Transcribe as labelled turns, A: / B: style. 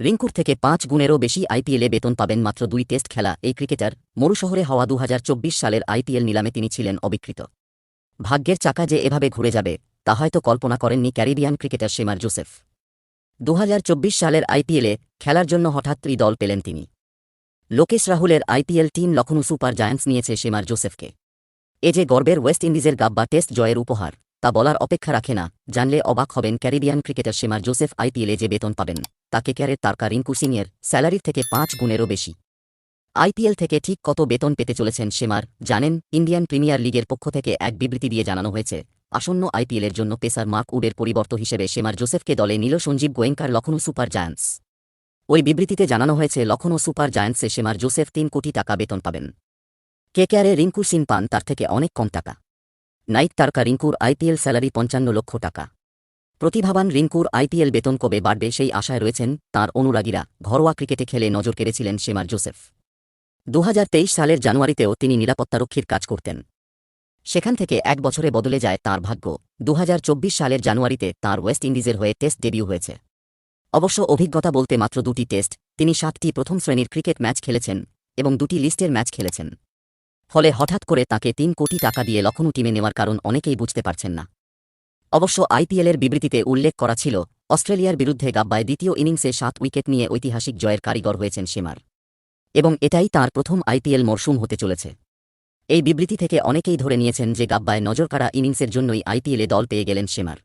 A: রিঙ্কুর থেকে পাঁচ গুণেরও বেশি আইপিএলে বেতন পাবেন মাত্র দুই টেস্ট খেলা। এই ক্রিকেটার মরুশহরে হওয়া দু হাজার চব্বিশ সালের আইপিএল নিলামে তিনি ছিলেন অবিকৃত। ভাগ্যের চাকা যে এভাবে ঘুরে যাবে, তা হয়তো কল্পনা করেননি ক্যারিবিয়ান ক্রিকেটার শেমার জোসেফ। দু হাজার চব্বিশ সালের আইপিএলে খেলার জন্য হঠাৎই দল পেলেন তিনি। লোকেশ রাহুলের IPL team Lucknow super giants নিয়েছে শেমার জোসেফকে। এ যে গর্বের ওয়েস্ট ইন্ডিজের গাব্বা টেস্ট জয়ের উপহার। তা বলার অপেক্ষা রাখে না। জানলে অবাক হবেন ক্যারিবিয়ান ক্রিকেটার সীমার জোসেফ আইপিএলে যে বেতন পাবেন, তাকে ক্যারের তারকা রিঙ্কু সিংয়ের স্যালারির থেকে পাঁচ গুণেরও বেশি। আইপিএল থেকে ঠিক কত বেতন পেতে চলেছেন শেমার, জানেন ইন্ডিয়ান প্রিমিয়ার লিগের পক্ষ থেকে এক বিবৃতি দিয়ে জানানো হয়েছে। আসন্ন আইপিএলের জন্য পেসার মার্ক উডের পরিবর্ত হিসেবে শেমার জোসেফকে দলে নিল সঞ্জীব গোয়েঙ্কার লখনৌ সুপার জায়ান্টস। ওই বিবৃতিতে জানানো হয়েছে লখনৌ সুপার জায়ান্টসে শেমার জোসেফ তিন কোটি টাকা বেতন পাবেন। কেকেআরে রিঙ্কু সিং পান, তার থেকে অনেক কম টাকা। নাইট তারকা রিঙ্কুর আইপিএল স্যালারি পঞ্চান্ন লক্ষ টাকা। প্রতিভাবান রিঙ্কুর আইপিএল বেতন কবে বাড়বে সেই আশায় রয়েছেন তার অনুরাগীরা। ঘরোয়া ক্রিকেটে খেলে নজর কেড়েছিলেন শেমার জোসেফ। দুহাজার তেইশ সালের জানুয়ারিতেও তিনি নিরাপত্তারক্ষীর কাজ করতেন। সেখান থেকে এক বছরে বদলে যায় তার ভাগ্য। দু হাজার চব্বিশ সালের জানুয়ারিতে তার ওয়েস্ট ইন্ডিজের হয়ে টেস্ট ডেবিউ হয়েছে। অবশ্য অভিজ্ঞতা বলতে মাত্র দুটি টেস্ট, তিনি সাতটি প্রথম শ্রেণির ক্রিকেট ম্যাচ খেলেছেন এবং দুটি লিস্টের ম্যাচ খেলেছেন। ফলে হঠাৎ করে তাকে তিন কোটি টাকা দিয়ে লখনৌ টিমে নেওয়ার কারণ অনেকেই বুঝতে পারছেন না। অবশ্য আইপিএলের বিবৃতিতে উল্লেখ করা ছিল, অস্ট্রেলিয়ার বিরুদ্ধে গাব্বায় দ্বিতীয় ইনিংসে সাত উইকেট নিয়ে ঐতিহাসিক জয়ের কারিগর হয়েছেন সীমার। এবং এটাই তার প্রথম আইপিএল মরশুম হতে চলেছে। এই বিবৃতি থেকে অনেকেই ধরে নিয়েছেন যে গাব্বায় নজরকাড়া ইনিংসের জন্যই আইপিএলে দল পেয়ে গেলেন সীমার।